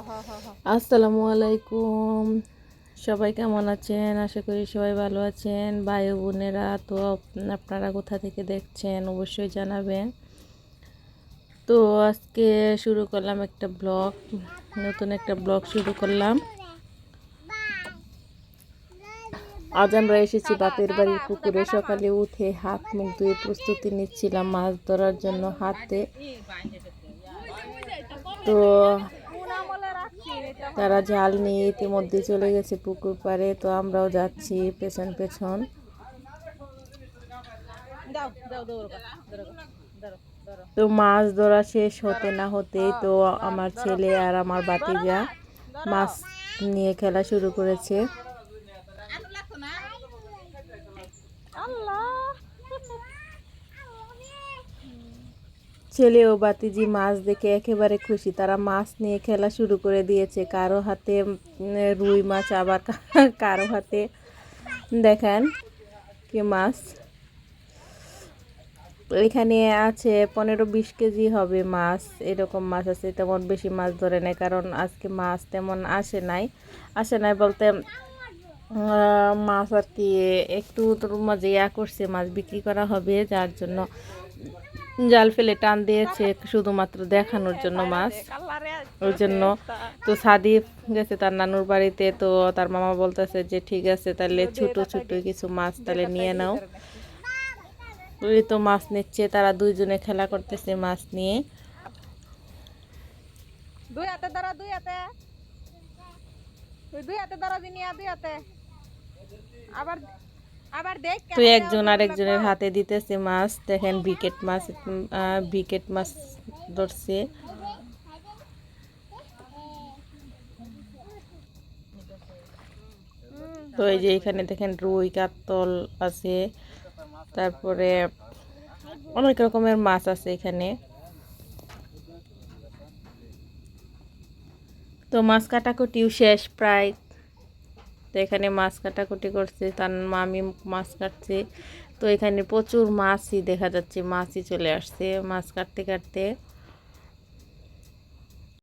আসসালামু আলাইকুম। সবাই কেমন আছেন? আশা করি সবাই ভালো আছেন। ভাই বোনেরা, তো আপনারা কোথা থেকে দেখছেন অবশ্যই জানাবেন। তো আজকে শুরু করলাম একটা ব্লগ, নতুন একটা ব্লগ শুরু করলাম। আজ আমরা এসেছি বাপের বাড়ির পুকুরে। সকালে উঠে হাত মুখ ধুয়ে প্রস্তুতি নিচ্ছিলাম মাছ ধরার জন্য হাতে। তো তারা জাল নিয়ে ইতিমধ্যে চলে গেছে পুকুর পারে তো আমরাও যাচ্ছি পেছন পেছন। তো মাছ ধরা শেষ হতে না হতেই তো আমার ছেলে আর আমার বাতিজা মাছ নিয়ে খেলা শুরু করেছে। ছেলে ও বাতিজি মাছ দেখে একেবারে খুশি। তারা মাছ নিয়ে খেলা শুরু করে দিয়েছে। কারও হাতে রুই মাছ, আবার কারও হাতে। দেখেন কি মাছ। এখানে আছে পনেরো বিশ কেজি হবে মাছ। এরকম মাছ আছে, তেমন বেশি মাছ ধরে নেয় কারণ আজকে মাছ তেমন আসে নাই। আসে নাই বলতে মাছ আর কি একটু তোর মাঝে ইয়া করছে, মাছ বিক্রি করা হবে। যার জন্য জাল ফেলে টান দিয়েছে শুধুমাত্র দেখানোর জন্য মাছ। ওই জন্য তো সাদিফ গেছে তার নানুর বাড়িতে তো তার মামা বলতেছে যে ঠিক আছে তাহলে ছোট ছোট কিছু মাছ তাহলে নিয়ে নাও। ওই তো মাছ নিচ্ছে তারা দুইজনে খেলা করতেছে মাছ নিয়ে। দুই হাতে ধরো দুই হাতে। দুই হাতে ধরো দুই হাতে। আবার তো একজন আরেকজনের হাতে দিতেছে মাছ দেখেন বিকেট মাছ বিকেট মাছ ধরছে। তো এই যে এখানে দেখেন রুই কাতল আছে তারপরে অনেক রকমের মাছ আছে এখানে। তো মাছ কাটাকুটিও শেষ প্রায়। তো এখানে মাছ কাটাকুটি করছে, তার মামি মাছ কাটছে। তো এখানে প্রচুর মাছই দেখা যাচ্ছে, মাছই চলে আসছে মাছ কাটতে কাটতে।